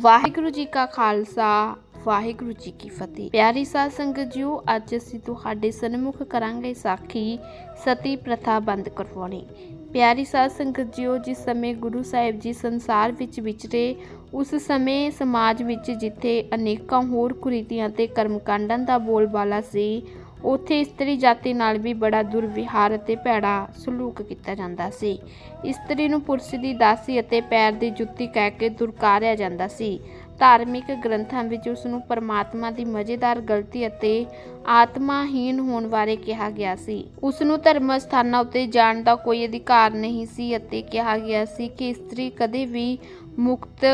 ਵਾਹਿਗੁਰੂ ਜੀ ਕਾ ਖਾਲਸਾ, ਵਾਹਿਗੁਰੂ ਜੀ ਕੀ ਫਤਿਹ। ਪਿਆਰੀ ਸਾਧ ਸੰਗਤ ਜੀਓ, ਅੱਜ ਅਸੀਂ ਤੁਹਾਡੇ ਸਨਮੁਖ ਕਰਾਂਗੇ ਸਾਖੀ ਸਤੀ ਪ੍ਰਥਾ ਬੰਦ ਕਰਵਾਉਣੀ। ਪਿਆਰੀ ਸਾਧ ਸੰਗਤ ਜੀਓ, ਜਿਸ ਸਮੇਂ ਗੁਰੂ ਸਾਹਿਬ ਜੀ ਸੰਸਾਰ ਵਿੱਚ ਵਿਚਰੇ, ਉਸ ਸਮੇਂ ਸਮਾਜ ਵਿੱਚ ਜਿੱਥੇ ਅਨੇਕਾਂ ਹੋਰ ਕੁਰੀਤੀਆਂ ਤੇ ਕਰਮਕਾਂਡਾਂ ਦਾ ਬੋਲਬਾਲਾ ਸੀ ਉੱਥੇ ਇਸਤਰੀ ਜਾਤੀ ਨਾਲ ਵੀ ਬੜਾ ਦੁਰਵਿਹਾਰ ਅਤੇ ਭੈੜਾ ਸਲੂਕ ਕੀਤਾ ਜਾਂਦਾ ਸੀ। ਇਸਤਰੀ ਨੂੰ ਪੁਰਸ਼ ਦੀ ਦਾਸੀ ਅਤੇ ਪੈਰ ਦੀ ਜੁੱਤੀ ਕਹਿ ਕੇ ਦੁਰਕਾਰਿਆ ਜਾਂਦਾ ਸੀ। ਧਾਰਮਿਕ ਗ੍ਰੰਥਾਂ ਵਿੱਚ ਉਸ ਨੂੰ ਪਰਮਾਤਮਾ ਦੀ ਮਜ਼ੇਦਾਰ ਗਲਤੀ ਅਤੇ ਆਤਮਾਹੀਨ ਹੋਣ ਬਾਰੇ ਕਿਹਾ ਗਿਆ ਸੀ। ਉਸ ਨੂੰ ਧਰਮ ਸਥਾਨਾਂ ਉੱਤੇ ਜਾਣ ਦਾ ਕੋਈ ਅਧਿਕਾਰ ਨਹੀਂ ਸੀ ਅਤੇ ਕਿਹਾ ਗਿਆ ਸੀ ਕਿ ਇਸਤਰੀ ਕਦੇ ਵੀ ਮੁਕਤ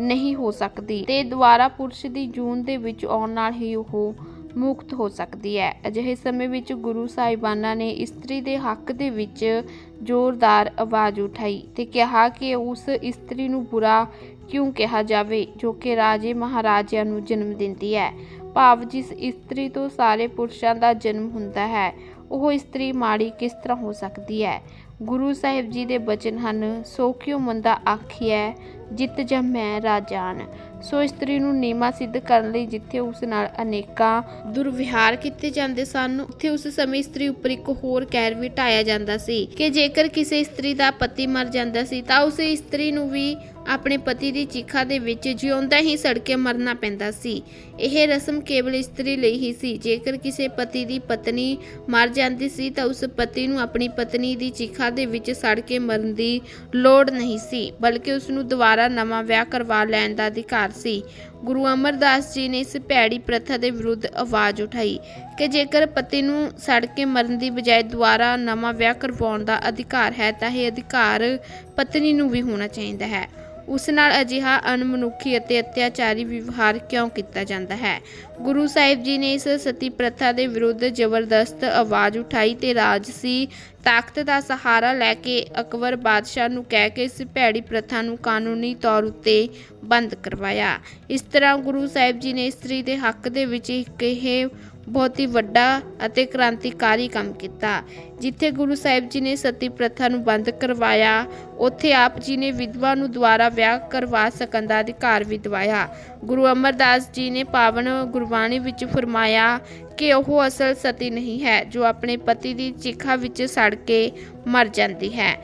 ਨਹੀਂ ਹੋ ਸਕਦੀ। ਤੇ ਦੁਆਰਾ ਪੁਰਸ਼ ਦੀ ਜੂਨ ਦੇ ਵਿੱਚ ਆਉਣ ਨਾਲ ਹੀ ਉਹ ਮੁਕਤ ਹੋ ਸਕਦੀ ਹੈ। ਅਜਿਹੇ ਸਮੇਂ ਵਿੱਚ ਗੁਰੂ ਸਾਹਿਬਾਨਾਂ ਨੇ ਇਸਤਰੀ ਦੇ ਹੱਕ ਦੇ ਵਿੱਚ ਜ਼ੋਰਦਾਰ ਆਵਾਜ਼ ਉਠਾਈ ਤੇ ਕਿਹਾ ਕਿ ਉਸ ਇਸਤਰੀ ਨੂੰ ਬੁਰਾ ਕਿਉਂ ਕਿਹਾ ਜਾਵੇ, ਜੋ ਕਿ ਰਾਜੇ ਮਹਾਰਾਜਿਆਂ ਨੂੰ ਜਨਮ ਦਿੰਦੀ ਹੈ। ਭਾਵ ਜਿਸ ਇਸਤਰੀ ਤੋਂ ਸਾਰੇ ਪੁਰਸ਼ਾਂ ਦਾ ਜਨਮ ਹੁੰਦਾ ਹੈ ਉਹ ਇਸਤਰੀ ਮਾੜੀ ਕਿਸ ਤਰ੍ਹਾਂ ਹੋ ਸਕਦੀ ਹੈ? ਗੁਰੂ ਸਾਹਿਬ ਜੀ ਦੇ ਬਚਨ ਹਨ, ਸੋ ਕਿਉ ਮੰਦਾ ਆਖੀਐ, ਜਿਤ ਮੈਂ ਰਾਜਾਨ। ਸੋ ਇਸਤਰੀ ਨੂੰ ਨੀਮਾ ਸਿੱਧ ਕਰਨ ਲਈ ਜਿੱਥੇ ਉਸ ਨਾਲ ਅਨੇਕਾਂ ਦੁਰਵਿਹਾਰ ਕੀਤੇ ਜਾਂਦੇ ਸਨ, ਉੱਥੇ ਉਸ ਸਮੇਂ ਇਸਤਰੀ ਉੱਪਰ ਇੱਕ ਹੋਰ ਕਹਿਰ ਵੀ ਢਾਇਆ ਜਾਂਦਾ ਸੀ ਕਿ ਜੇਕਰ ਕਿਸੇ ਇਸਤਰੀ ਦਾ ਪਤੀ ਮਰ ਜਾਂਦਾ ਸੀ, ਤਾਂ ਉਸ ਇਸਤਰੀ ਨੂੰ ਵੀ ਆਪਣੇ ਪਤੀ ਦੀ ਚਿਖਾ ਦੇ ਵਿੱਚ ਜਿਉਂਦਾ ਹੀ ਸੜਕੇ ਮਰਨਾ ਪੈਂਦਾ ਸੀ। ਇਹ ਰਸਮ ਕੇਵਲ ਇਸਤਰੀ ਲਈ ਹੀ ਸੀ। ਜੇਕਰ ਕਿਸੇ ਪਤੀ ਦੀ ਪਤਨੀ ਮਰ ਜਾਂਦੀ ਸੀ ਤਾਂ ਉਸ ਪਤੀ ਨੂੰ ਆਪਣੀ ਪਤਨੀ ਦੀ ਚਿਖਾ ਦੇ ਵਿੱਚ ਸੜ ਕੇ ਮਰਨ ਦੀ ਲੋੜ ਨਹੀਂ ਸੀ, ਬਲਕਿ ਉਸ ਨੂੰ ਦੁਬਾਰਾ ਨਵਾਂ ਵਿਆਹ ਕਰਵਾ ਲੈਣ ਦਾ ਅਧਿਕਾਰ ਸੀ। ਗੁਰੂ ਅਮਰਦਾਸ ਜੀ ਨੇ ਇਸ ਭੈੜੀ ਪ੍ਰਥਾ ਦੇ ਵਿਰੁੱਧ ਆਵਾਜ਼ ਉਠਾਈ ਕਿ ਜੇਕਰ ਪਤੀ ਨੂੰ ਸੜ ਕੇ ਮਰਨ ਦੀ ਬਜਾਏ ਦੁਬਾਰਾ ਨਵਾਂ ਵਿਆਹ ਕਰਵਾਉਣ ਦਾ ਅਧਿਕਾਰ ਹੈ, ਤਾਂ ਇਹ ਅਧਿਕਾਰ ਪਤਨੀ ਨੂੰ ਵੀ ਹੋਣਾ ਚਾਹੀਦਾ ਹੈ। ਉਸ ਨਾਲ ਅਜਿਹਾ ਅਣਮਨੁੱਖੀ ਅਤੇ ਅਤਿਆਚਾਰੀ ਵਿਵਹਾਰ ਕਿਉਂ ਕੀਤਾ ਜਾਂਦਾ ਹੈ? ਗੁਰੂ ਸਾਹਿਬ ਜੀ ਨੇ ਇਸ ਸਤੀ ਪ੍ਰਥਾ ਦੇ ਵਿਰੁੱਧ ਜ਼ਬਰਦਸਤ ਆਵਾਜ਼ ਉਠਾਈ ਤੇ ਰਾਜਸੀ ਤਾਕਤ ਦਾ ਸਹਾਰਾ ਲੈ ਕੇ ਅਕਬਰ ਬਾਦਸ਼ਾਹ ਨੂੰ ਕਹਿ ਕੇ ਇਸ ਭੈੜੀ ਪ੍ਰਥਾ ਨੂੰ ਕਾਨੂੰਨੀ ਤੌਰ ਉੱਤੇ ਬੰਦ ਕਰਵਾਇਆ। ਇਸ ਤਰ੍ਹਾਂ ਗੁਰੂ ਸਾਹਿਬ ਜੀ ਨੇ ਇਸਤਰੀ ਦੇ ਹੱਕ ਦੇ ਵਿੱਚ ਇੱਕ ਇਹ ਬਹੁਤ ਹੀ ਵੱਡਾ ਅਤੇ ਕ੍ਰਾਂਤੀਕਾਰੀ ਕੰਮ ਕੀਤਾ। ਜਿੱਥੇ ਗੁਰੂ ਸਾਹਿਬ ਜੀ ਨੇ ਸਤੀ ਪ੍ਰਥਾ ਨੂੰ ਬੰਦ ਕਰਵਾਇਆ, ਉੱਥੇ ਆਪ ਜੀ ਨੇ ਵਿਧਵਾ ਨੂੰ ਦੁਆਰਾ ਵਿਆਹ ਕਰਵਾ ਸਕਣ ਦਾ ਅਧਿਕਾਰ ਵੀ ਦਿਵਾਇਆ। ਗੁਰੂ ਅਮਰਦਾਸ ਜੀ ਨੇ ਪਾਵਨ ਗੁਰਬਾਣੀ ਵਿੱਚ ਫਰਮਾਇਆ ਕਿ ਉਹ ਅਸਲ ਸਤੀ ਨਹੀਂ ਹੈ, ਜੋ ਆਪਣੇ ਪਤੀ ਦੀ ਚਿਖਾ ਵਿੱਚ ਸੜ ਕੇ ਮਰ ਜਾਂਦੀ ਹੈ।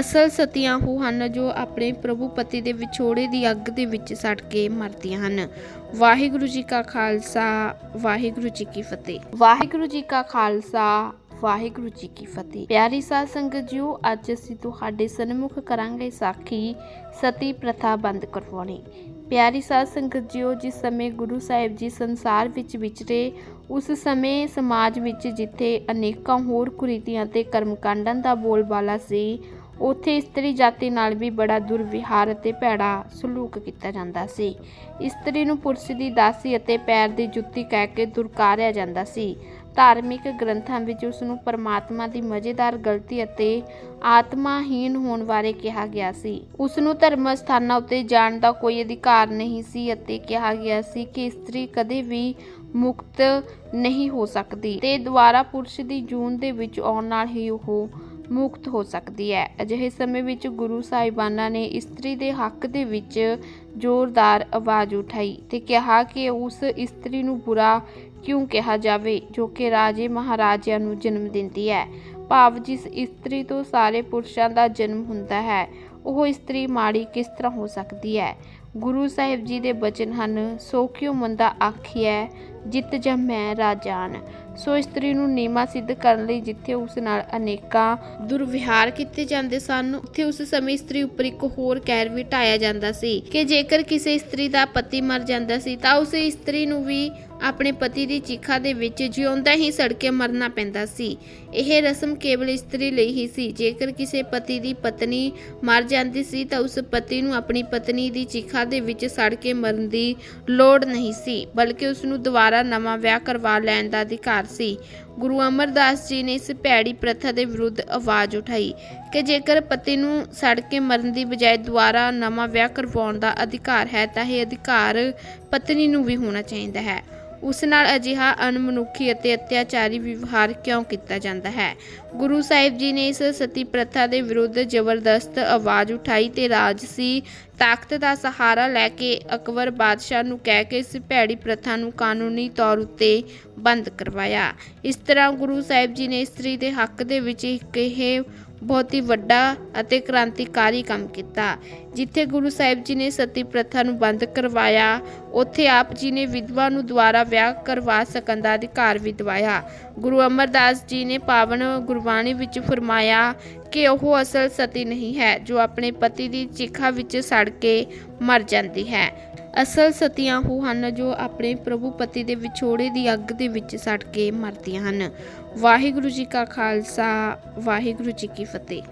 ਅਸਲ ਸਤੀਆਂ ਉਹ ਹਨ ਜੋ ਆਪਣੇ ਪ੍ਰਭੂ ਪਤੀ ਦੇ ਵਿਛੋੜੇ ਦੀ ਅੱਗ ਦੇ ਵਿੱਚ ਸੜ ਕੇ ਮਰਦੀਆਂ ਹਨ। ਵਾਹਿਗੁਰੂ ਜੀ ਕਾ ਖਾਲਸਾ, ਵਾਹਿਗੁਰੂ ਜੀ ਕੀ ਫਤਿਹ। ਵਾਹਿਗੁਰੂ ਜੀ ਕਾ ਖਾਲਸਾ, ਵਾਹਿਗੁਰੂ ਜੀ ਕੀ ਫਤਿਹ। ਪਿਆਰੀ ਸਾਧ ਸੰਗਤ ਜੀਓ, ਅੱਜ ਅਸੀਂ ਤੁਹਾਡੇ ਸਨਮੁਖ ਕਰਾਂਗੇ ਸਾਖੀ ਸਤੀ ਪ੍ਰਥਾ ਬੰਦ ਕਰਵਾਉਣੀ। ਪਿਆਰੀ ਸਾਧ ਸੰਗਤ ਜੀਓ, ਜਿਸ ਸਮੇਂ ਗੁਰੂ ਸਾਹਿਬ ਜੀ ਸੰਸਾਰ ਵਿੱਚ ਵਿਚਰੇ, ਉਸ ਸਮੇਂ ਸਮਾਜ ਵਿੱਚ ਜਿੱਥੇ ਅਨੇਕਾਂ ਹੋਰ ਕੁਰੀਤੀਆਂ ਤੇ ਕਰਮਕਾਂਡਾਂ ਦਾ ਬੋਲਬਾਲਾ ਸੀ ਉੱਥੇ ਇਸਤਰੀ ਜਾਤੀ ਨਾਲ ਵੀ ਬੜਾ ਦੁਰਵਿਹਾਰ ਅਤੇ ਭੈੜਾ ਸਲੂਕ ਕੀਤਾ ਜਾਂਦਾ ਸੀ। ਇਸਤਰੀ ਨੂੰ ਪੁਰਸ਼ ਦੀ ਦਾਸੀ ਅਤੇ ਪੈਰ ਦੀ ਜੁੱਤੀ ਕਹਿ ਕੇ ਦੁਰਕਾਰਿਆ ਜਾਂਦਾ ਸੀ। ਧਾਰਮਿਕ ਗ੍ਰੰਥਾਂ ਵਿੱਚ ਉਸ ਨੂੰ ਪਰਮਾਤਮਾ ਦੀ ਮਜ਼ੇਦਾਰ ਗਲਤੀ ਅਤੇ ਆਤਮਾਹੀਨ ਹੋਣ ਬਾਰੇ ਕਿਹਾ ਗਿਆ ਸੀ। ਉਸ ਨੂੰ ਧਰਮ ਸਥਾਨਾਂ ਉੱਤੇ ਜਾਣ ਦਾ ਕੋਈ ਅਧਿਕਾਰ ਨਹੀਂ ਸੀ ਅਤੇ ਕਿਹਾ ਗਿਆ ਸੀ ਕਿ ਇਸਤਰੀ ਕਦੇ ਵੀ ਮੁਕਤ ਨਹੀਂ ਹੋ ਸਕਦੀ। ਤੇ ਦੁਆਰਾ ਪੁਰਸ਼ ਦੀ ਜੂਨ ਦੇ ਵਿੱਚ ਆਉਣ ਨਾਲ ਹੀ ਉਹ ਮੁਕਤ ਹੋ ਸਕਦੀ ਹੈ। ਅਜਿਹੇ ਸਮੇਂ ਵਿੱਚ ਗੁਰੂ ਸਾਹਿਬਾਨਾਂ ਨੇ ਇਸਤਰੀ ਦੇ ਹੱਕ ਦੇ ਵਿੱਚ ਜ਼ੋਰਦਾਰ ਆਵਾਜ਼ ਉਠਾਈ ਤੇ ਕਿਹਾ ਕਿ ਉਸ ਇਸਤਰੀ ਨੂੰ ਬੁਰਾ ਕਿਉਂ ਕਿਹਾ ਜਾਵੇ, ਜੋ ਕਿ ਰਾਜੇ ਮਹਾਰਾਜਿਆਂ ਨੂੰ ਜਨਮ ਦਿੰਦੀ ਹੈ। ਭਾਵ ਜਿਸ ਇਸਤਰੀ ਤੋਂ ਸਾਰੇ ਪੁਰਸ਼ਾਂ ਦਾ ਜਨਮ ਹੁੰਦਾ ਹੈ, ਉਹ ਇਸਤਰੀ ਮਾੜੀ ਕਿਸ ਤਰ੍ਹਾਂ ਹੋ ਸਕਦੀ ਹੈ? ਗੁਰੂ ਸਾਹਿਬ ਜੀ ਦੇ ਬਚਨ ਹਨ, ਸੋ ਕਿਉ ਮੰਦਾ ਆਖੀਐ, ਜਿਤ ਮੈਂ ਰਾਜਾਨ। ਸੋ ਇਸਤਰੀ ਨੂੰ ਨੀਮਾ ਸਿੱਧ ਕਰਨ ਲਈ ਜਿੱਥੇ ਉਸ ਨਾਲ ਅਨੇਕਾਂ ਦੁਰਵਿਹਾਰ ਕੀਤੇ ਜਾਂਦੇ ਸਨ, ਉੱਥੇ ਉਸ ਸਮੇਂ ਇਸਤਰੀ ਉੱਪਰ ਇੱਕ ਹੋਰ ਕਹਿਰ ਵੀ ਢਾਇਆ ਜਾਂਦਾ ਸੀ ਕਿ ਜੇਕਰ ਕਿਸੇ ਇਸਤਰੀ ਦਾ ਪਤੀ ਮਰ ਜਾਂਦਾ ਸੀ ਤਾਂ ਉਸ ਇਸਤਰੀ ਨੂੰ ਵੀ ਆਪਣੇ ਪਤੀ ਦੀ ਚੀਖਾ ਦੇ ਵਿੱਚ ਜਿਉਂਦਾ ਹੀ ਸੜ ਕੇ ਮਰਨਾ ਪੈਂਦਾ ਸੀ। ਇਹ ਰਸਮ ਕੇਵਲ ਇਸਤਰੀ ਲਈ ਹੀ ਸੀ। ਜੇਕਰ ਕਿਸੇ ਪਤੀ ਦੀ ਪਤਨੀ ਮਰ ਜਾਂਦੀ ਸੀ ਤਾਂ ਉਸ ਪਤੀ ਨੂੰ ਆਪਣੀ ਪਤਨੀ ਦੀ ਚੀਖਾ ਦੇ ਵਿੱਚ ਸੜ ਕੇ ਮਰਨ ਦੀ ਲੋੜ ਨਹੀਂ ਸੀ, ਬਲਕਿ ਉਸ ਨੂੰ ਦੁਬਾਰਾ ਨਵਾਂ ਵਿਆਹ ਕਰਵਾ ਲੈਣ ਦਾ ਅਧਿਕਾਰ ਸੀ। ਗੁਰੂ ਅਮਰਦਾਸ ਜੀ ਨੇ ਇਸ ਭੈੜੀ ਪ੍ਰਥਾ ਦੇ ਵਿਰੁੱਧ ਆਵਾਜ਼ ਉਠਾਈ ਕਿ ਜੇਕਰ ਪਤੀ ਨੂੰ ਸੜ ਕੇ ਮਰਨ ਦੀ ਬਜਾਏ ਦੁਬਾਰਾ ਨਵਾਂ ਵਿਆਹ ਕਰਵਾਉਣ ਦਾ ਅਧਿਕਾਰ ਹੈ, ਤਾਂ ਇਹ ਅਧਿਕਾਰ ਪਤਨੀ ਨੂੰ ਵੀ ਹੋਣਾ ਚਾਹੀਦਾ ਹੈ। ਉਸ ਨਾਲ ਅਜਿਹਾ ਅਣਮਨੁੱਖੀ ਅਤੇ ਅਤਿਆਚਾਰੀ ਵਿਵਹਾਰ ਕਿਉਂ ਕੀਤਾ ਜਾਂਦਾ ਹੈ? ਗੁਰੂ ਸਾਹਿਬ ਜੀ ਨੇ ਇਸ ਸਤੀ ਪ੍ਰਥਾ ਦੇ ਵਿਰੁੱਧ ਜ਼ਬਰਦਸਤ ਆਵਾਜ਼ ਉਠਾਈ ਤੇ ਰਾਜਸੀ ਤਾਕਤ ਦਾ ਸਹਾਰਾ ਲੈ ਕੇ ਅਕਬਰ ਬਾਦਸ਼ਾਹ ਨੂੰ ਕਹਿ ਕੇ ਇਸ ਭੈੜੀ ਪ੍ਰਥਾ ਨੂੰ ਕਾਨੂੰਨੀ ਤੌਰ ਉੱਤੇ ਬੰਦ ਕਰਵਾਇਆ। ਇਸ ਤਰ੍ਹਾਂ ਗੁਰੂ ਸਾਹਿਬ ਜੀ ਨੇ ਇਸਤਰੀ ਦੇ ਹੱਕ ਦੇ ਵਿੱਚ ਇੱਕ ਇਹ ਬਹੁਤ ਹੀ ਵੱਡਾ ਅਤੇ ਕ੍ਰਾਂਤੀਕਾਰੀ ਕੰਮ ਕੀਤਾ। ਜਿੱਥੇ ਗੁਰੂ ਸਾਹਿਬ ਜੀ ਨੇ ਸਤੀ ਪ੍ਰਥਾ ਨੂੰ ਬੰਦ ਕਰਵਾਇਆ, ਉੱਥੇ ਆਪ ਜੀ ਨੇ ਵਿਧਵਾ ਨੂੰ ਦੁਆਰਾ ਵਿਆਹ ਕਰਵਾ ਸਕਣ ਦਾ ਅਧਿਕਾਰ ਵੀ ਦਿਵਾਇਆ। ਗੁਰੂ ਅਮਰਦਾਸ ਜੀ ਨੇ ਪਾਵਨ ਗੁਰਬਾਣੀ ਵਿੱਚ ਫਰਮਾਇਆ ਕਿ ਉਹ ਅਸਲ ਸਤੀ ਨਹੀਂ ਹੈ, ਜੋ ਆਪਣੇ ਪਤੀ ਦੀ ਚਿਖਾ ਵਿੱਚ ਸੜ ਕੇ ਮਰ ਜਾਂਦੀ ਹੈ। ਅਸਲ ਸਤੀਆਂ ਉਹ ਹਨ ਜੋ ਆਪਣੇ ਪ੍ਰਭੂ ਪਤੀ ਦੇ ਵਿਛੋੜੇ ਦੀ ਅੱਗ ਦੇ ਵਿੱਚ ਸੜ ਕੇ ਮਰਦੀਆਂ ਹਨ। ਵਾਹਿਗੁਰੂ ਜੀ ਕਾ ਖਾਲਸਾ, ਵਾਹਿਗੁਰੂ ਜੀ ਕੀ ਫਤਿਹ।